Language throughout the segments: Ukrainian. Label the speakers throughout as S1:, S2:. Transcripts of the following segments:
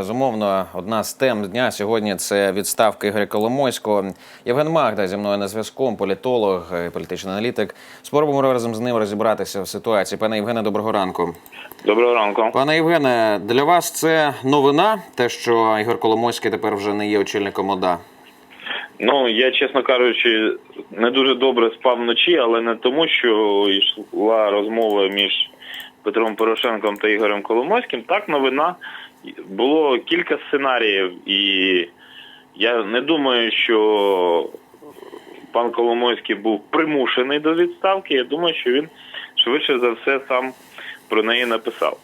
S1: безумовно, одна з тем дня сьогодні це відставка Ігоря Коломойського. Євген Магда зі мною на зв'язку, політолог, політичний аналітик. Спробуємо разом з ним розібратися в ситуації. Пане Євгене, доброго ранку.
S2: Доброго ранку.
S1: Пане Євгене, для вас це новина, те, що Ігор Коломойський тепер вже не є очільником ОДА.
S2: Ну я чесно кажучи, не дуже добре спав вночі, але не тому, що йшла розмова між Петром Порошенком та Ігорем Коломойським. Так, новина було кілька сценаріїв, і я не думаю, що пан Коломойський був примушений до відставки. Я думаю, що він швидше за все сам про неї написав.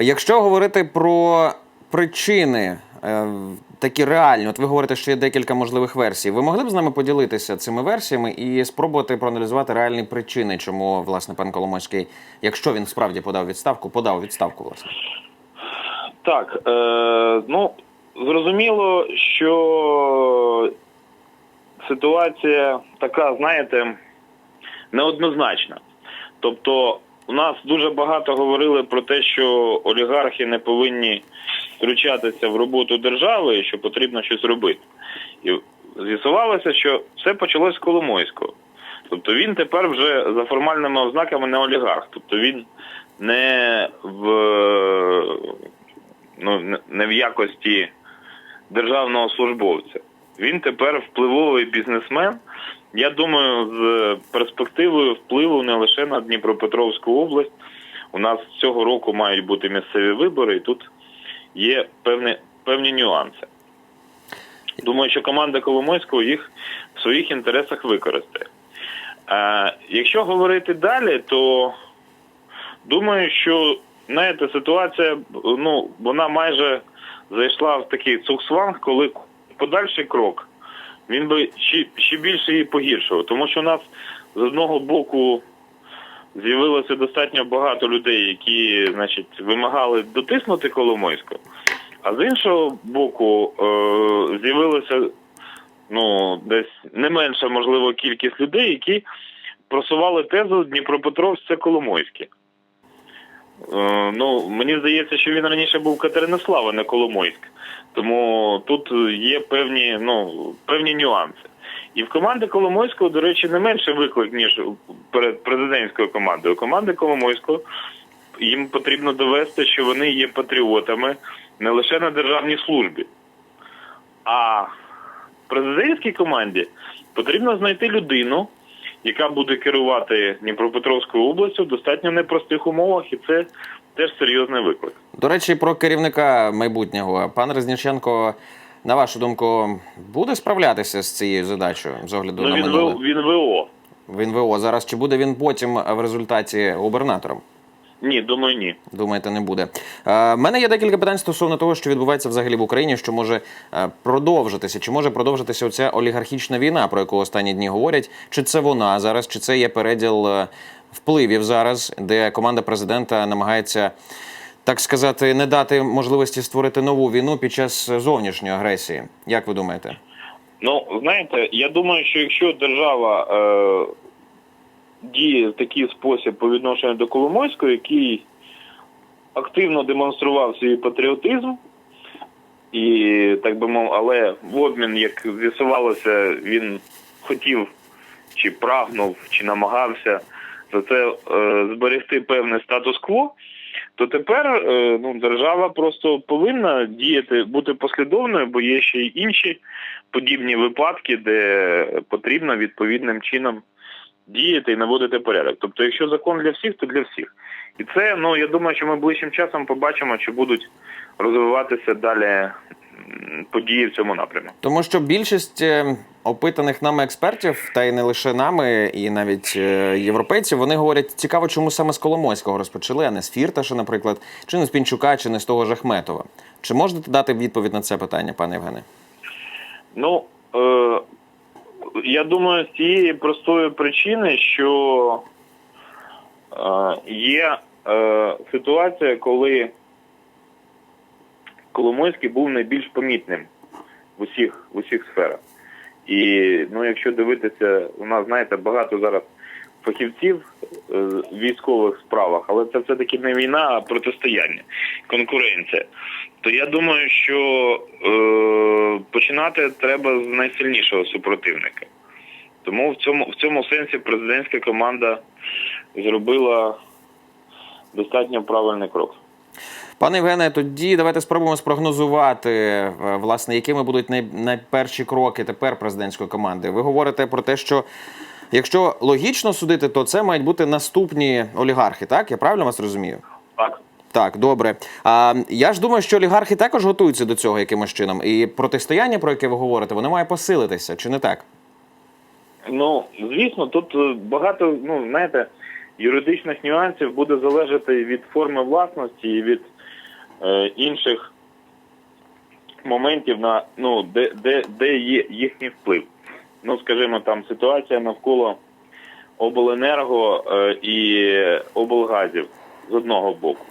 S1: Якщо говорити про причини, е, такі реальні, от ви говорите, що є декілька можливих версій. Ви могли б з нами поділитися цими версіями і спробувати проаналізувати реальні причини, чому власне пан Коломойський, якщо він справді подав відставку, подав відставку, власне.
S2: Так, е, ну зрозуміло, що ситуація така, знаєте, неоднозначна. Тобто, у нас дуже багато говорили про те, що олігархи не повинні втручатися в роботу держави що потрібно щось робити. І з'ясувалося, що все почалось з Коломойського. Тобто він тепер вже за формальними ознаками не олігарх. Тобто він не в ну, не в якості державного службовця. Він тепер впливовий бізнесмен. Я думаю, з перспективою впливу не лише на Дніпропетровську область. У нас цього року мають бути місцеві вибори, і тут є певні, певні нюанси. Думаю, що команда Коломойського їх в своїх інтересах використає. А, якщо говорити далі, то думаю, що знаєте, ситуація ну, вона майже зайшла в такий цуксванг, коли подальший крок він би ще, ще більше її погіршував. Тому що у нас з одного боку з'явилося достатньо багато людей, які значить, вимагали дотиснути Коломойську, а з іншого боку, е, з'явилося ну, десь не менша, можливо, кількість людей, які просували тезу Дніпропетровськ це Коломойське. Е, Ну, мені здається, що він раніше був Катеринослав, не Коломойськ. Тому тут є певні, ну, певні нюанси. І в команди Коломойського, до речі, не менше виклик, ніж перед президентською командою. Команди Коломойського їм потрібно довести, що вони є патріотами не лише на державній службі, а президентській команді потрібно знайти людину, яка буде керувати Дніпропетровською областю в достатньо непростих умовах, і це теж серйозний виклик.
S1: До речі, про керівника майбутнього. Пан Резніченко, на вашу думку, буде справлятися з цією задачею з огляду
S2: Ну,
S1: на
S2: він,
S1: минуле?
S2: В- він ВО.
S1: Він ВО зараз. Чи буде він потім в результаті губернатором?
S2: Ні, думаю, ні.
S1: Думаєте, не буде. Е, мене є декілька питань стосовно того, що відбувається взагалі в Україні, що може е, продовжитися. Чи може продовжитися оця олігархічна війна, про яку останні дні говорять? Чи це вона зараз, чи це є переділ е, впливів зараз, де команда президента намагається, так сказати, не дати можливості створити нову війну під час зовнішньої агресії? Як ви думаєте?
S2: Ну, знаєте, я думаю, що якщо держава е, діє такий спосіб по відношенню до Коломойського, який активно демонстрував свій патріотизм, і так би мов, але в обмін, як з'ясувалося, він хотів чи прагнув, чи намагався за це е, зберегти певний статус-кво, то тепер е, ну, держава просто повинна діяти, бути послідовною, бо є ще й інші подібні випадки, де потрібно відповідним чином діяти і наводити порядок. Тобто, якщо закон для всіх, то для всіх. І це, ну я думаю, що ми ближчим часом побачимо, чи будуть розвиватися далі події в цьому напрямку.
S1: Тому що більшість е, опитаних нами експертів, та й не лише нами, і навіть е, європейців, вони говорять, цікаво, чому саме з Коломойського розпочали, а не з Фірташа, наприклад, чи не з Пінчука, чи не з того ж Ахметова. Чи можете дати відповідь на це питання, пане Євгене?
S2: Ну е, я думаю, з цієї простої причини, що е, є е, ситуація, коли Коломойський був найбільш помітним в усіх в усіх сферах. І ну, якщо дивитися, у нас знаєте багато зараз фахівців е, в військових справах, але це все таки не війна, а протистояння, конкуренція. то я думаю, що е, починати треба з найсильнішого супротивника. Тому в цьому, в цьому сенсі президентська команда зробила достатньо правильний крок.
S1: Пане Євгене, тоді давайте спробуємо спрогнозувати, е, власне, якими будуть найперші кроки тепер президентської команди. Ви говорите про те, що якщо логічно судити, то це мають бути наступні олігархи, так? Я правильно вас розумію?
S2: Так.
S1: Так, добре. А я ж думаю, що олігархи також готуються до цього якимось чином. І протистояння, про яке ви говорите, воно має посилитися, чи не так?
S2: Ну, звісно, тут е, багато, ну, знаєте, юридичних нюансів буде залежати від форми власності і від е, інших моментів, на, ну, де, де, де є їхній вплив. Ну, скажімо, там ситуація навколо обленерго е, і облгазів з одного боку.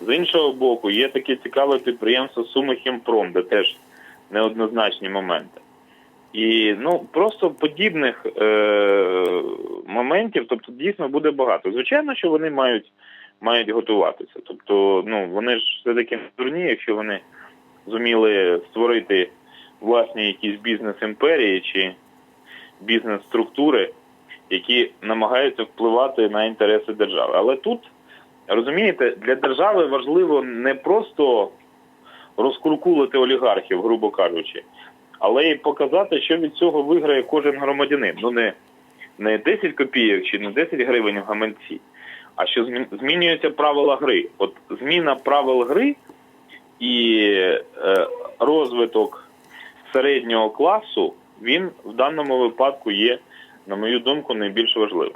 S2: З іншого боку, є таке цікаве підприємство Суми Хімпром, де теж неоднозначні моменти. І ну просто подібних е, моментів, тобто дійсно буде багато. Звичайно, що вони мають мають готуватися. Тобто, ну вони ж все таки дурні, якщо вони зуміли створити власні якісь бізнес-імперії чи бізнес-структури, які намагаються впливати на інтереси держави. Але тут розумієте, для держави важливо не просто розкуркулити олігархів, грубо кажучи але й показати, що від цього виграє кожен громадянин. Ну не, не 10 копійок чи не 10 гривень в гаманці, а що змін- змінюються правила гри. От зміна правил гри і е, розвиток середнього класу, він в даному випадку є, на мою думку, найбільш важливим.